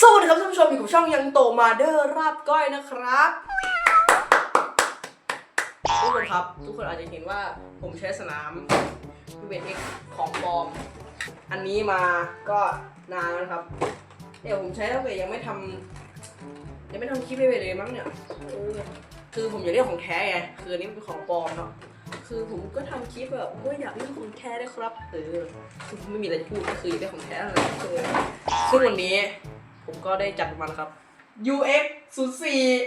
สวัสดีครับท่านผู้ชมอยู่กับช่องยังโตมาเดอร์ราบก้อยนะครับทุกคนครับ ทุกคนอาจจะเห็นว่าผมใช้สนามพีเวนเอ็กของปลอม อันนี้มาก็นานแล้วนะครับ เดี๋ยวผมใช้ตั้งแต่ยังไม่ทำยังไม่ทำคลิปให้เลยมั้งเนี่ยเออคือผมอยากได้ของแท้ไงคืออันนี้มันเป็นของปลอมเนาะคือผมก็ทำคลิปแบบว่าอยากได้ของแท้ได้ครับเออคือไม่มีอะไรพูดก็คืออยากได้ของแท้อะไรเออซึ่งวันนี้ ผมก็ได้จัดมันครับ UX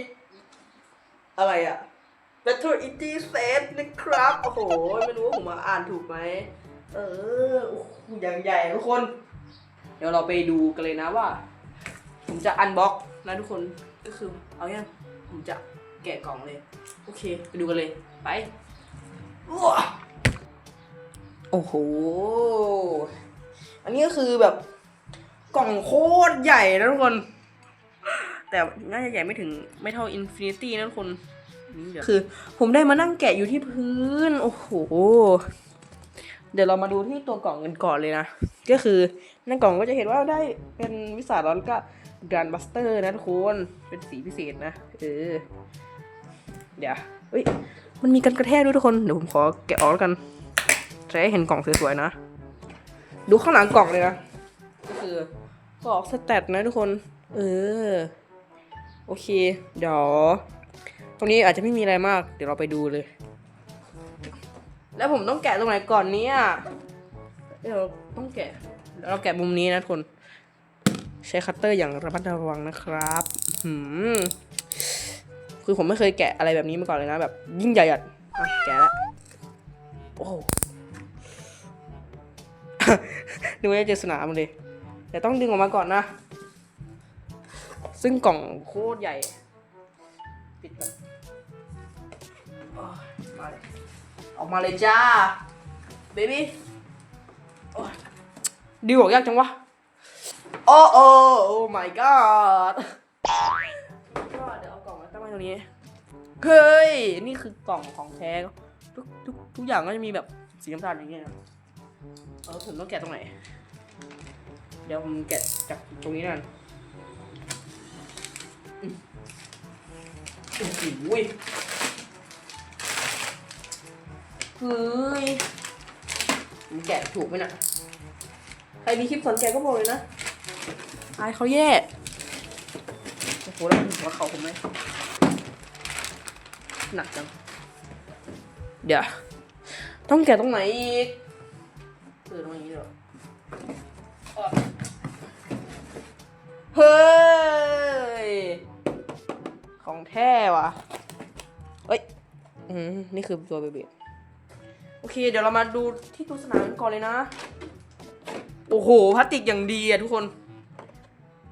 04อะไรอะ Battle i t y Set นะครับ โอ้โห ไม่รู้ว่าผมมาอ่านถูกไหม เออโอ้โหอย่างใหญ่ทุกคน เดี๋ยวเราไปดูกันเลยนะว่า ผมจะอันบ็อกนะทุกคนก็คือ เอายังผมจะแกะกล่องเลย โอเค ไปดูกันเลย ไป โอ้โห อันนี้ก็คือแบบ กล่องโคตรใหญ่นะทุกคน แต่น่าจะใหญ่ไม่ถึงไม่เท่าอินฟินิตี้นะทุกคนนี่เดี๋ยวคือ ผมได้มานั่งแกะอยู่ที่พื้น โอ้โห เดี๋ยวเรามาดูที่ตัวกล่องกันก่อนเลยนะ ก็คือในกล่องก็จะเห็นว่าได้เป็นวิสาร้อนก็กานบัสเตอร์นะทุกคน เป็นสีพิเศษนะเออเดี๋ยวเฮ้ยมันมีกันกระแทกด้วยทุกคน เดี๋ยวผมขอแกะออกแล้วกันจะให้เห็นกล่องสวยๆนะ ดูข้างหลังกล่องเลยนะ ก็คือบอกสแตทนะทุกคน เออ โอเค เดี๋ยว ตรงนี้อาจจะไม่มีอะไรมาก เดี๋ยวเราไปดูเลย แล้วผมต้องแกะตรงไหนก่อนเนี่ยเดี๋ยวต้องแกะเดี๋ยวเราแกะมุมนี้นะทุกคน ใช้คัตเตอร์อย่างระมัดระวังนะครับหืมคือผมไม่เคยแกะอะไรแบบนี้มาก่อนเลยนะแบบ ยิ่งใหญ่อะอะแกะแล้วโอ้โหดูว่าจะเจอสนามเลย แต่ต้องดึงออกมาก่อนนะ ซึ่งกล่องโคตรใหญ่ ปิดก่อนโอ้ยมาเลยออกมาเลยจ้า เบบี้ดิวออกยากจังวะ โอ้โอ้โอ้ my god ก็เดี๋ยวเอากล่องมาตั้งไว้ตรงนี้ เฮ้ย นี่คือกล่องของแท้ทุกทุกทุกอย่างก็จะมีแบบสีน้ำตาลอย่างเงี้ยนะเออผมต้องแกะตรงไหน เดี๋ยวผมแกะจากตรงนี้นั่นอืมโอ้โหยเฮ้ยผมแกะถูกไหมน่ะ ใครมีคลิปสอนแกะก็บอกเลยนะอายเขาแย่ โอ้โหแล้วหัวเขาผมไหมหนักจัง เดี๋ยว ต้องแกะตรงไหนอีก เฮ้ย ของแท้ว่ะเอ้ย อืม นี่คือตัวเบบีโอเค เดี๋ยวเรามาดูที่ตัวสนามกันก่อนเลยนะ โอ้โห พลาสติกอย่างดีอะทุกคน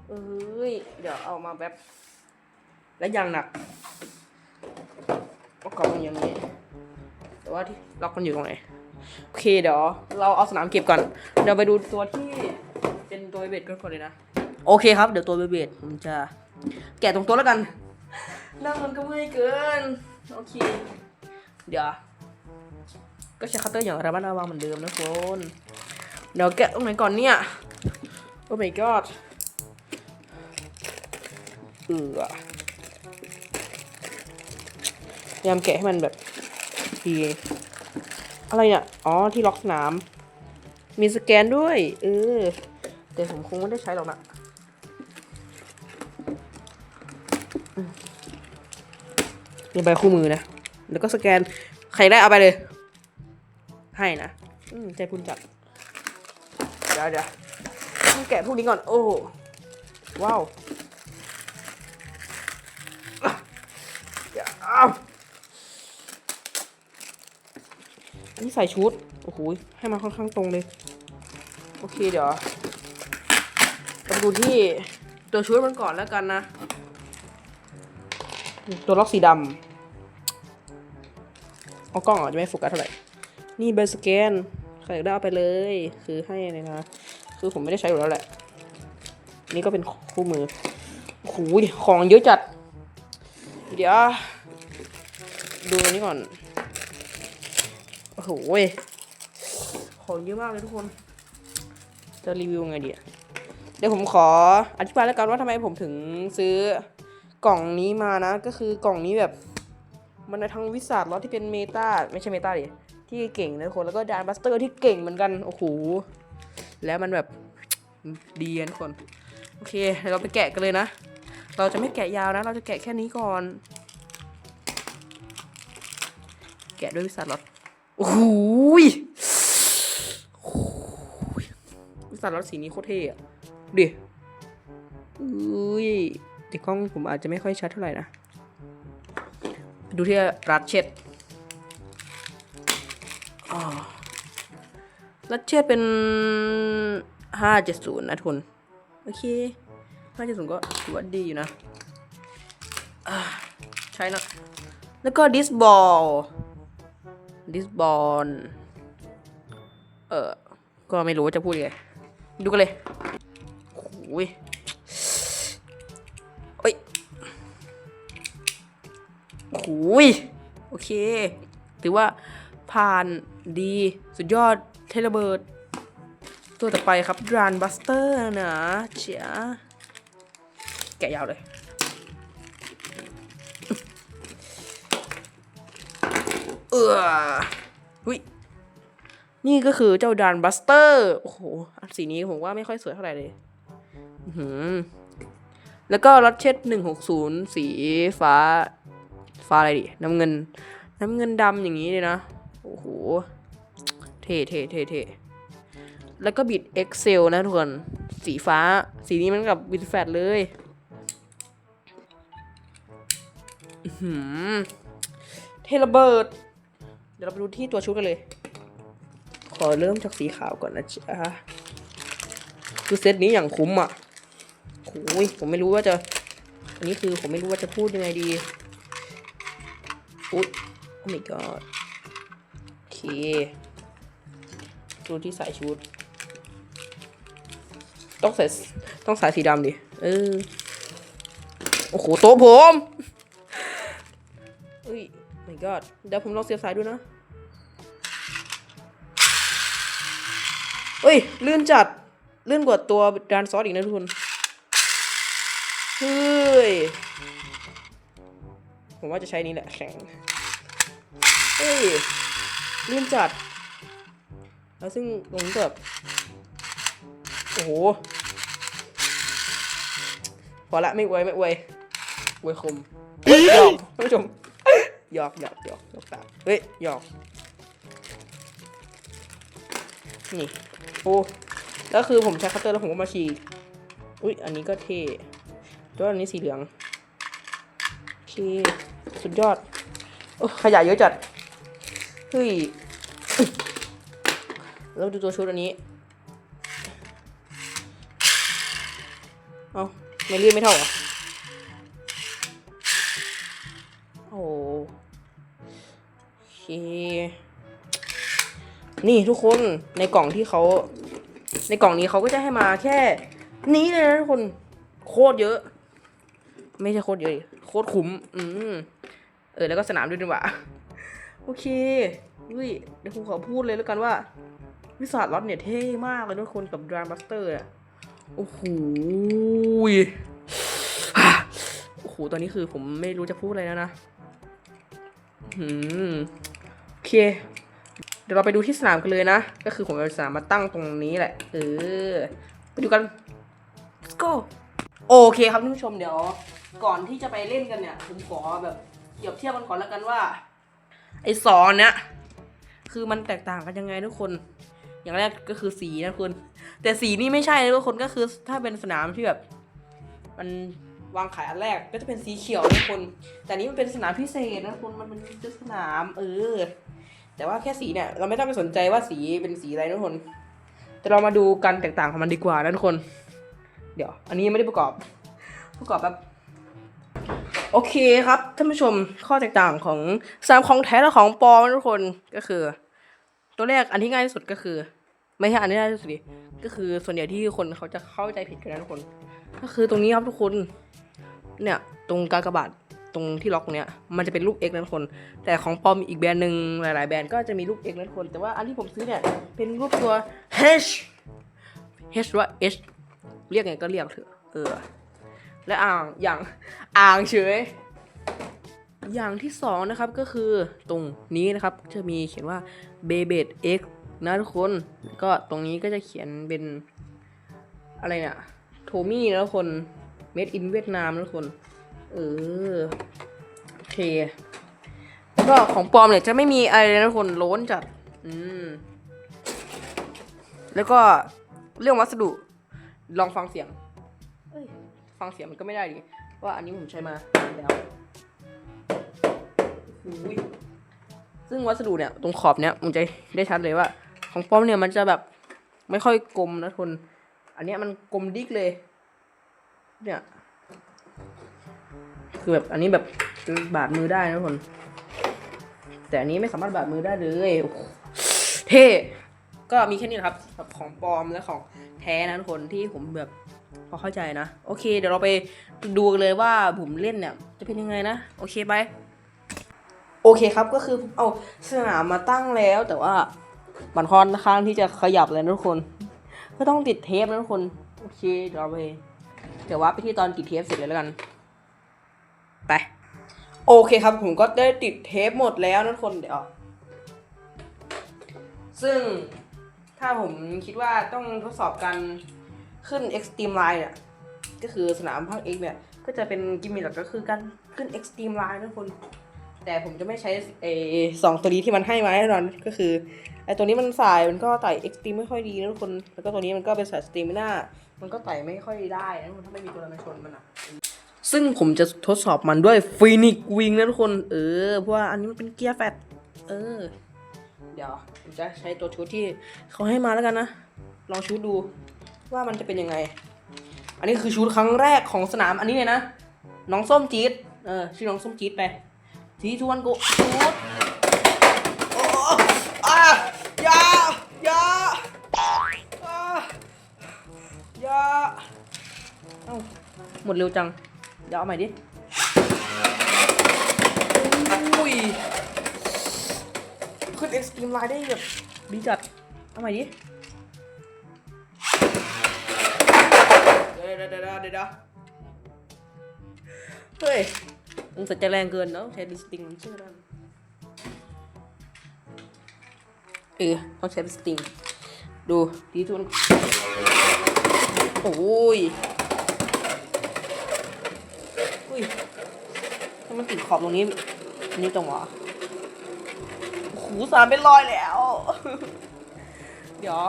เอ้ย เดี๋ยวเอามาแบบและอย่างหนักประกอบมันอย่างนี้ แต่ว่าที่ล็อกมันอยู่ตรงไหน โอเคเดี๋ยวเราเอาสนามเก็บก่อน เดี๋ยวไปดูตัวที่เป็นตัวเบบีกันก่อนเลยนะ โอเคครับ เดี๋ยวตัวเบบีผมจะแกะตรงตัวแล้วกัน นั่งมันก็เมื่อยเกิน โอเค เดี๋ยว ก็ใช้คัตเตอร์อย่างระมัดระวังเหมือนเดิมนะคนเดี๋ยวแกะตรงไหนก่อนเนี่ย โอ้ my god เออพยายามแกะให้มันแบบดีอะไรเนี่ย อ๋อ ที่ล็อกสนาม มีสแกนด้วย เออ แต่ผมคงไม่ได้ใช้หรอกนะ นี่ใบคู่มือนะ แล้วก็สแกน ใครได้เอาไปเลย ให้นะ อืมใจพุนจัด เดี๋ยวเดี๋ยวต้องแกะพวกนี้ก่อน โอ้ว้าวอะเดี๋ยวอ้าวอันนี้ใส่ชุด โอ้โห ให้มันค่อนข้างตรงเลย โอเคเดี๋ยวเราดูที่ตัวชุดมันก่อนแล้วกันนะ ตัวล็อกสีดำ เอากล้องอาจจะไม่โฟกัสเท่าไหร่ นี่เบอร์สแกนใครอยากได้เอาไปเลย คือให้เลยนะ คือผมไม่ได้ใช้อยู่แล้วแหละ นี่ก็เป็นคู่มือโอ้โหของเยอะจัด เดี๋ยว ดูอันนี้ก่อน โอ้โหของเยอะมากเลยทุกคน จะรีวิวไงดีเดี๋ยวผมขออธิบายแล้วกันว่าทำไมผมถึงซื้อกล่องนี้มานะ ก็คือกล่องนี้แบบ มันในทั้งวิสาดล็อตที่เป็นเมตาไม่ใช่เมตาดิที่เก่งนะคนแล้วก็ดานบัสเตอร์ที่เก่งเหมือนกันโอ้โหแล้วมันแบบดีนะคนโอเคเดี๋ยวเราไปแกะกันเลยนะ เราจะไม่แกะยาวนะ เราจะแกะแค่นี้ก่อน แกะด้วยวิสาดล็อตโอ้โหยโอ้โหวิสาดล็อตสีนี้โคตรเท่อะดิอุ้ยแต่กล้องผมอาจจะไม่ค่อยชัดเท่าไหร่นะ ดูที่รัดเช็ดรัดเช็ดเป็น570นะทุน โอเค570ก็ถือว่าดีอยู่นะใช้นะ แล้วก็ดิสบอลดิสบอลเออก็ไม่รู้ว่าจะพูดยังไงดูกันเลยโอ้ย โอ้ยโอเค ถือว่าผ่านดีสุดยอดเทเลเบิร์ดตัวต่อไปครับดรานบัสเตอร์นะเชียแกะยาวเลย เออหุยนี่ก็คือเจ้าดานบัสเตอร์ โอ้โห สีนี้ผมว่าไม่ค่อยสวยเท่าไหร่เลยหือแล้วก็รถเช็ดหนึ่งหกศูนย์สีฟ้า ฟ้าอะไรดิ น้ำเงิน น้ำเงินดำอย่างนี้เลยนะ โอ้โห เท่เท่เท่เท่แล้วก็บิด Excel นะทุกคน สีฟ้า สีนี้มันกับบิดแฟตเลยหืเทระเบิด เดี๋ยวเราไปดูที่ตัวชุดกันเลย ขอเริ่มจากสีขาวก่อนนะจ๊ะ คือเซตนี้อย่างคุ้มอะโอ้ยผมไม่รู้ว่าจะ อันนี้คือผมไม่รู้ว่าจะพูดยังไงดี อุ๊ยโอ้ my god โอเคดูที่ใส่ชุด ต้องใส่ต้องใส่สีดำดิ เออ โอ้โห โต๊ะผมเอ้ย my god เดี๋ยวผมลองเสียบสายดูนะเอ้ย ลื่นจัด ลื่นกว่าตัวดานซอสอีกนะทุกคน เฮ้ย ผมว่าจะใช้นี้แหละแข็งเฮ้ยลื่นจัด แล้วซึ่งตรงนี้ก็แบบโอ้โห พอละไม่อวยไม่อวยอวยคมหยอกท่านผู้ชมหยอกหยอกหยอกหยอกตาเฮ้ยหยอกนี่โอ้แล้วคือผมใช้คัตเตอร์แล้วผมก็มาฉีกอุ้ยอันนี้ก็เท่ตัวอันนี้สีเหลือง สุดยอด โอ้ขยะเยอะจัด เฮ้ย แล้วดูตัวชุดอันนี้ เอาไม่ลื่นไม่เท่าเหรอ โอ้โอเคนี่ทุกคนในกล่องที่เขา ในกล่องนี้เขาก็จะให้มาแค่ นี้เลยนะทุกคน โคตรเยอะ ไม่ใช่โคตรเยอะดิ โคตรคุ้ม อืมเออแล้วก็สนามด้วยดีกว่า โอเคอุ้ยเดี๋ยวผมขอพูดเลยแล้วกันว่า วิสาดล็อตเนี่ยเท่มากเลยทุกคนกับดรานบัสเตอร์อะโอ้โหโอ้โห ตอนนี้คือผมไม่รู้จะพูดอะไรแล้วนะอืมโอเค เดี๋ยวเราไปดูที่สนามกันเลยนะ ก็คือผมเอาสนามมาตั้งตรงนี้แหละ เออ ไปดูกัน let's go โอเคครับท่านผู้ชมเดี๋ยว ก่อนที่จะไปเล่นกันเนี่ย ผมขอแบบเปรียบเทียบกันก่อนแล้วกันว่า ไอ้สอนเนี่ยคือมันแตกต่างกันยังไงทุกคน อย่างแรกก็คือสีนะคุณแต่สีนี่ไม่ใช่นะทุกคนก็คือถ้าเป็นสนามที่แบบ มันวางขายอันแรกก็จะเป็นสีเขียวนะทุกคน แต่นี้มันเป็นสนามพิเศษนะทุกคนมันเป็นสนามเออ แต่ว่าแค่สีเนี่ย เราไม่ต้องไปสนใจว่าสีเป็นสีอะไรนะทุกคน แต่เรามาดูการแตกต่างของมันดีกว่านะทุกคน เดี๋ยว อันนี้ไม่ได้ประกอบ ประกอบแบบ โอเคครับท่านผู้ชมข้อแตกต่างของสามของแท้และของปลอมทุกคนก็คือ ตัวแรกอันที่ง่ายที่สุดก็คือ ไม่ใช่อันที่ง่ายที่สุดดิก็คือส่วนใหญ่ที่คนเขาจะเข้าใจผิดกันนะทุกคน ก็คือตรงนี้ครับทุกคน เนี่ยตรงกากบาทตรงที่ล็อกเนี้ยมันจะเป็นรูป X นะทุกคน แต่ของปลอมอีกแบรนด์หนึ่งหลาย ๆ แบรนด์ก็จะมีรูป X นะทุกคน แต่ว่าอันที่ผมซื้อเนี่ยเป็นรูปตัว H H ว่า H เรียกไงก็เรียกเถอะเออ และอ่างอย่างอ่างเฉย อย่างที่สองนะครับก็คือตรงนี้นะครับจะมีเขียนว่า b e b e d X นะทุกคนก็ตรงนี้ก็จะเขียนเป็นอะไรเนี่ยโทมี่นะทุกคน made in เวียดนามนะทุกคน เออโอเคก็ของปลอมเนี่ยจะไม่มีอะไรนะทุกคนล้นจัด อืม แล้วก็เรื่องวัสดุลองฟังเสียง ฟังเสียงมันก็ไม่ได้ดิว่าอันนี้ผมใช้มาแล้วซึ่งวัสดุเนี่ยตรงขอบเนี่ยมันจะได้ชัดเลยว่า ของปลอมเนี่ยมันจะแบบไม่ค่อยกลมนะทุนอันเนี้ยมันกลมดิกเลย เนี่ยคือแบบอันนี้แบบบาดมือได้นะทุนแต่อันนี้ไม่สามารถบาดมือได้เลยเท่ก็มีแค่นี้นะครับแบบของปลอมและของแท้นะทุกคนที่ผมแบบ พอเข้าใจนะ โอเค เดี๋ยวเราไปดูกันเลยว่าผมเล่นเนี่ย จะเป็นยังไงนะ โอเคไป โอเคครับก็คือเอาสนามมาตั้งแล้วแต่ว่ามันค่อนข้างที่จะขยับเลยนะทุกคน ก็ต้องติดเทปนะทุกคน โอเค เดี๋ยวเราไปเดี๋ยวว่าไปที่ตอนติดเทปเสร็จเลยแล้วกัน ไป โอเคครับ ผมก็ได้ติดเทปหมดแล้วนะทุกคนเดี๋ยว ซึ่งถ้าผมคิดว่าต้องทดสอบการ ขึ้น Extreme Line เนี่ยก็คือสนามภาค X เนี่ย ก็จะเป็นกิมมิคหลักก็คือการขึ้น Extreme Line นะทุกคน แต่ผมจะไม่ใช้เอสองตัวนี้ที่มันให้มาแน่นอนก็คือไอตัวนี้มันสายมันก็ไต่ Extreme ไม่ค่อยดีนะทุกคน แล้วก็ตัวนี้มันก็เป็นสาย Stamina มันก็ไต่ไม่ค่อยได้นะทุกคนถ้าไม่มีตัวมาชนมันอะซึ่งผมจะทดสอบมันด้วยฟีนิกวิงนะทุกคน เออ เพราะว่าอันนี้มันเป็นเกียร์แฟตเออ เดี๋ยว ผมจะใช้ตัวชุดที่เขาให้มาแล้วกันนะ ลองชุดดู ว่ามันจะเป็นยังไง อันนี้คือชุดครั้งแรกของสนามอันนี้เลยนะ น้องส้มจี๊ด เออ ชื่อน้องส้มจี๊ดไป ทีทวนกูชุดโอ้อะยา ยาอะยา เอ้า หมดเร็วจัง เดี๋ยวเอาใหม่ดิ อุ้ย ขึ้น Extreme Line ได้แบบดีจัด เอาใหม่ดิ ดี๋ยวเดี๋ยวเดี๋ยวเฮ้ยมึงสัจจะแรงเกินเนาะใช้ดิสติงเชื่อได้เออต้องใช้ดิสติงดูดีทุนโอ้ยอุ้ยทำไมมันติดขอบตรงนี้นี่จังวะโอ้โหสามเป็นรอยแล้ว เดี๋ยว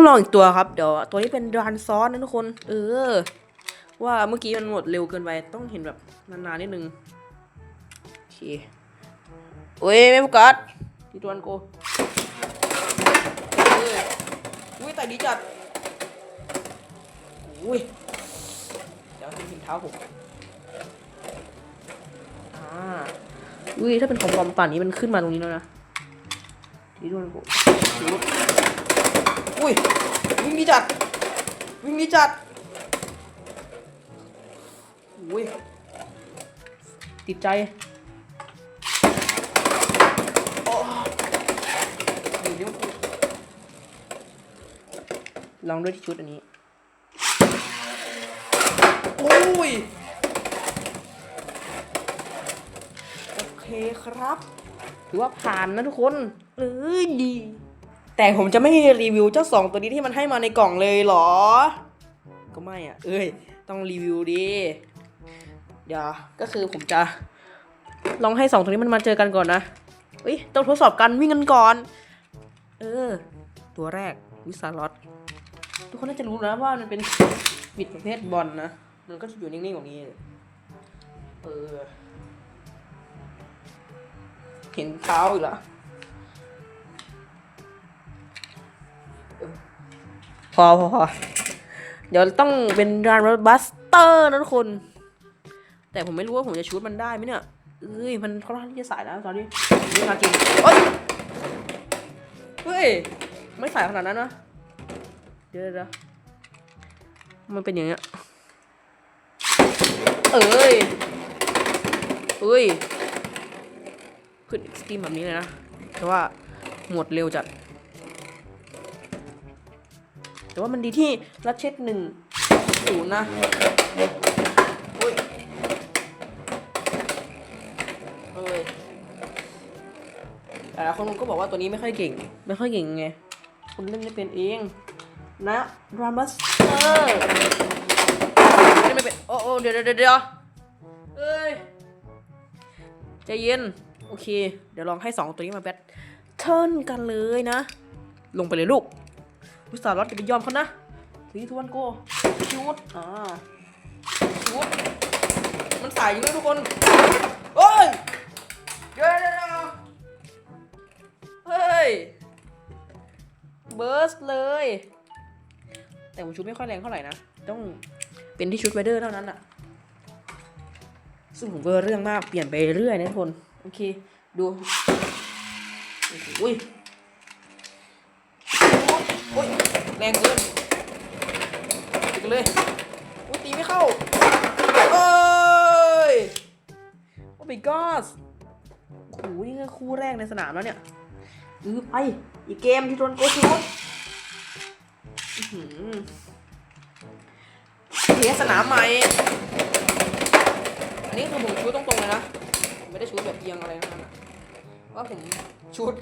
ต้องลองอีกตัวครับ เดี๋ยวตัวนี้เป็นดานซอสนะทุกคน เออ ว่าเมื่อกี้มันหมดเร็วเกินไป ต้องเห็นแบบนานๆนิดนึง โอเคโอ้ยไม่โฟกัสทีตวนกูอุ้ยแต่ดีจัดอุ้ยเดี๋ยวทิ้งเท้าผมอ่าอุ้ยถ้าเป็นของปลอมป่านนี้มันขึ้นมาตรงนี้แล้วนะทีตวนกู อุ้ยวิ่งดีจัด วิ่งดีจัดอุ้ยติดใจลองด้วยที่ชุดอันนี้ โอ้ย โอเคครับ ถือว่าผ่านนะทุกคนเอ้ยดี แต่ผมจะไม่รีวิวเจ้าสองตัวนี้ที่มันให้มาในกล่องเลยเหรอ ก็ไม่อะ เอ้ย ต้องรีวิวดิ เดี๋ยว ก็คือผมจะ ลองให้สองตัวนี้มันมาเจอกันก่อนนะเอ้ยต้องทดสอบกันวิ่งกันก่อน เออ ตัวแรกวิสาลอตทุกคนน่าจะรู้นะว่ามันเป็นบิดประเภทบอลนะ มันก็จะอยู่นิ่งๆแบบนี้ เออ เห็นเท้าอีกแล้ว พอพอพอเดี๋ยวต้องเป็นรานบัสเตอร์นะทุกคน แต่ผมไม่รู้ว่าผมจะชูดมันได้ไหมเนี่ยเอ้ยมันค่อนข้าที่จะสายแล้วตอนนี้นี่มาจริงโอ๊ยเฮ้ย ไม่สายขนาดนั้นนะเดี๋ยวเดี๋ยวมันเป็นอย่างเงี้ยเอ้ยเฮ้ย ขึ้นสตรีมแบบนี้เลยนะ แต่ว่าหมดเร็วจัด แต่ว่ามันดีที่รัดเช็ดหนึ่งศูนย์นะเฮ้ยเอ้ยแต่ละคนก็บอกว่าตัวนี้ไม่ค่อยเก่ง ไม่ค่อยเก่งไงคุณเล่นไม่เป็นเองนะรามัสเตอร์เล่นไม่เป็นโอ้โอ้เดี๋ยวเดี๋ยวเดี๋ยวเอ้ยใจเย็น โอเค เดี๋ยวลองให้สองตัวนี้มาแบทเทิร์นกันเลยนะ ลงไปเลยลูก วิสาร์ลอตจะไปยอมเขานะทีทวนโกชูดอ่าชูดมันสายอยู่นะทุกคนเฮ้ยเดี๋ยวเดี๋ยวเฮ้ยเบิร์สเลย แต่ผมชุดไม่ค่อยแรงเท่าไหร่นะ ต้องเป็นที่ชุดไวเดอร์เท่านั้นอะซึ่งผมก็เรื่องมากเปลี่ยนไปเรื่อยนะทุกคน โอเค ดู อุ้ยโอ้ย แรงเกินตีกันเลยอุ้ยตีไม่เข้าเอ้ย โอ้ my god โอ้โหนี่คือคู่แรกในสนามแล้วเนี่ยอือไป อีกเกมที่โดนโกชูดอื้อหือเทสนามใหม่ อันนี้คือผมชูดตรงๆเลยนะผมไม่ได้ชูดแบบเอียงอะไรนะว่าผมชูด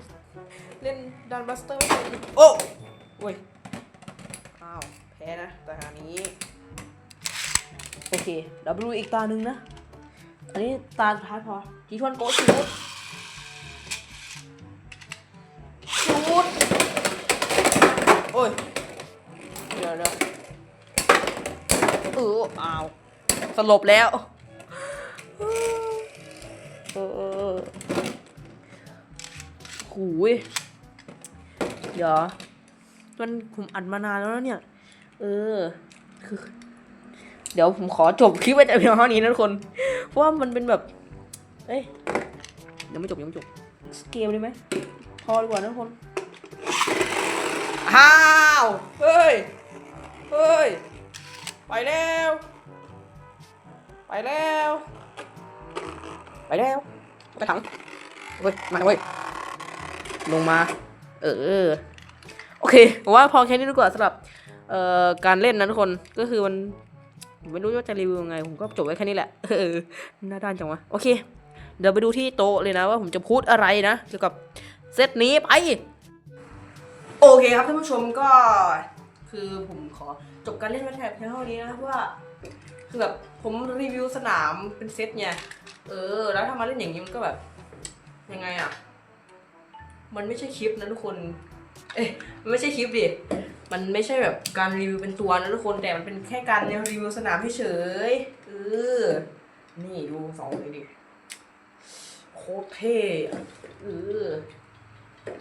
เล่นดันบัสเตอร์ไม่เป็นโอ้โอ้ยอ้าวแพ้นะแต่หานี้โอเคเดี๋ยวไปดูอีกตาหนึ่งนะ อันนี้ตาสุดท้ายพอทีทวนโกชูดชูดโอ้ย เดี๋ยวเดี๋ยวเอออ้าว สลบแล้วเออหูยเดี๋ยว มันผมอัดมานานแล้วเนี่ย เออ คือ เดี๋ยวผมขอจบคลิปไว้แต่เพียงเท่านี้นะทุกคน เพราะว่ามันเป็นแบบ เอ้ยยังไม่จบยังไม่จบ สเกมได้ไหมพอดีกว่านะทุกคนอ้าวเฮ้ยเฮ้ย ไปแล้ว ไปแล้ว ไปแล้ว ไปถังเว้ย มาเว้ย ลงมา เออ โอเคผมว่าพอแค่นี้ดีกว่าสำหรับเอ่อการเล่นนะทุกคนก็คือมันผมไม่รู้ว่าจะรีวิวยังไง ผมก็จบไว้แค่นี้แหละเออหน้าด้านจังวะโอเค เดี๋ยวไปดูที่โต๊ะเลยนะว่าผมจะพูดอะไรนะเกี่ยวกับเซตนี้ไปโอเคครับท่านผู้ชมก็คือผมขอจบการเล่นไว้แถบเพียงเท่านี้นะเพราะว่าคือแบบผมรีวิวสนามเป็นเซตไงเออ แล้วถ้ามาเล่นอย่างนี้มันก็แบบยังไงอะ มันไม่ใช่คลิปนะทุกคน เอ้ยมันไม่ใช่คลิปดิ มันไม่ใช่แบบการรีวิวเป็นตัวนะทุกคน แต่มันเป็นแค่การรีวิวสนามเฉยเออนี่ดูสองเลยดิ โคตรเท่เออ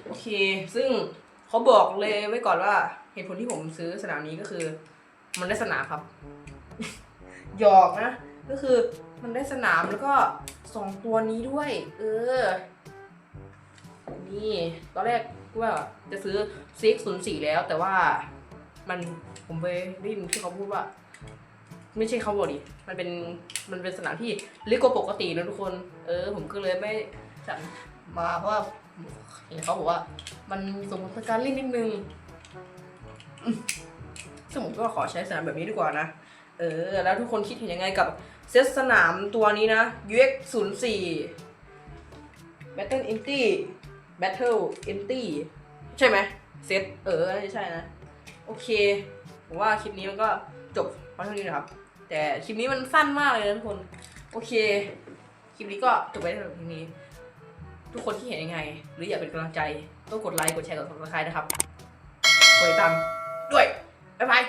โอเค ซึ่งเขาบอกเลยไว้ก่อนว่า เหตุผลที่ผมซื้อสนามนี้ก็คือ มันได้สนามครับ หยอกนะ ก็คือมันได้สนามแล้วก็สองตัวนี้ด้วย เออ นี่ตอนแรกกูว่าจะซื้อซิกศูนย์สี่แล้ว แต่ว่ามันผมไปได้ยินที่เขาพูดว่า ไม่ใช่เขาบอกดิมันเป็นมันเป็นสนามที่ล็กกว่าปกตินะทุกคน เออ ผมก็เลยไม่สั่งมาเพราะว่าเห็นเขาบอกว่า มันสมมติการเล่นนิดนึงอืมซึ่งผมก็ขอใช้สนามแบบนี้ดีกว่านะ เออ แล้วทุกคนคิดเห็นยังไงกับเซตสนามตัวนี้นะ UX 0 4 Battle Empty Battle Empty ใช่ไหมเซตเออใช่นะ โอเค ผมว่าคลิปนี้มันก็จบเพราะเท่านี้นะครับ แต่คลิปนี้มันสั้นมากเลยนะทุกคน โอเค คลิปนี้ก็จบไปแล้วทีนี้ ทุกคนที่เห็นยังไง หรืออยากเป็นกำลังใจต้องกดไลค์ กดแชร์ กด subscribe นะครับ กดติดตามด้วย บ๊ายบาย